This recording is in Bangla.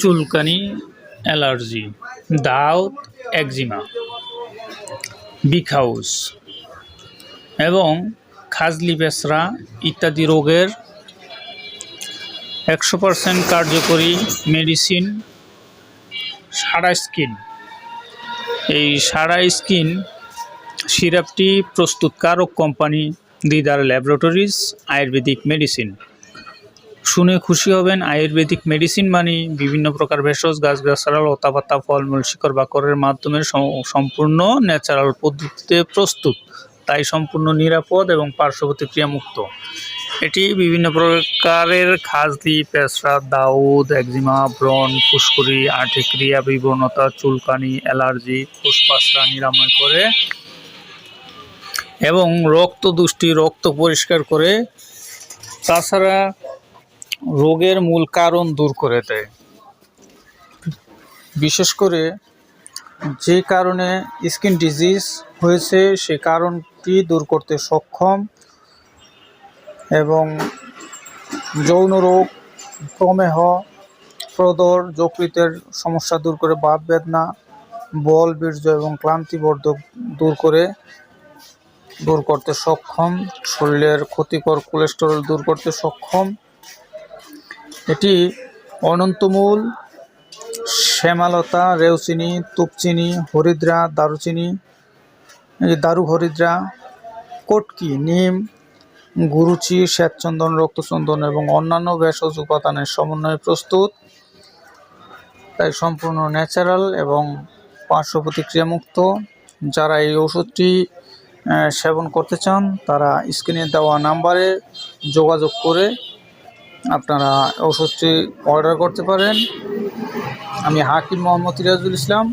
চুলকানি, অ্যালার্জি দাউদ একজিমা, বিখাউস এবং খাজলি পেসরা ইত্যাদি রোগের একশো পারসেন্ট কার্যকরী মেডিসিন সারা স্কিন। এই সারা স্কিন সিরাপটি প্রস্তুতকারক company Didar laboratories ayurvedic medicine. শুনে খুশি হবেন আয়ুর্বেদিক মেডিসিন মানে বিভিন্ন প্রকার ভেষজ গাছগাছাড়া লতাপাতা, ফলমূল, শিকড়, বাকরের মাধ্যমে সম্পূর্ণ ন্যাচারাল পদ্ধতিতে প্রস্তুত। তাই সম্পূর্ণ নিরাপদ এবং পার্শ্ব প্রতিক্রিয়া মুক্ত। এটি বিভিন্ন প্রকারের খাজলি পেঁচড়া, দাউদ, একজিমা, ব্রণ, ফুসকুড়ি, আর্টিক্রিয়া, বিবর্ণতা, চুলকানি, অ্যালার্জি ফুসপাসরা নিরাময় করে এবং রক্ত দুষ্টি রক্ত পরিষ্কার করে। তাছাড়া রোগের মূল কারণ দূর করে দেয়। বিশেষ করে যে কারণে স্কিন ডিজিজ হয়েছে, সে কারণটি দূর করতে সক্ষম এবং যৌন রোগ, প্রমেহ, প্রদর, যকৃতের সমস্যা দূর করে বাত বেদনা, বল বীর্য এবং ক্লান্তিবর্ধক দূর করে দূর করতে সক্ষম, শরীরের ক্ষতিকর কোলেস্টেরল দূর করতে সক্ষম এটি অনন্তমূল, শ্যামালতা, রেউচিনি, তুপচিনি, হরিদ্রা, দারুচিনি দারু হরিদ্রা, কটকি, নিম, গুরুচি, শ্বেতচন্দন, রক্তচন্দন এবং অন্যান্য ভেষজ উপাদানের সমন্বয়ে প্রস্তুত। তাই সম্পূর্ণ ন্যাচারাল এবং পার্শ্ব প্রতিক্রিয়ামুক্ত। যারা এই ওষুধটি সেবন করতে চান, তারা স্ক্রিনে দেওয়া নাম্বারে যোগাযোগ করে আপনারা ওষুধটি অর্ডার করতে পারেন। আমি হাকিম মোহাম্মদ ইরাজুল ইসলাম।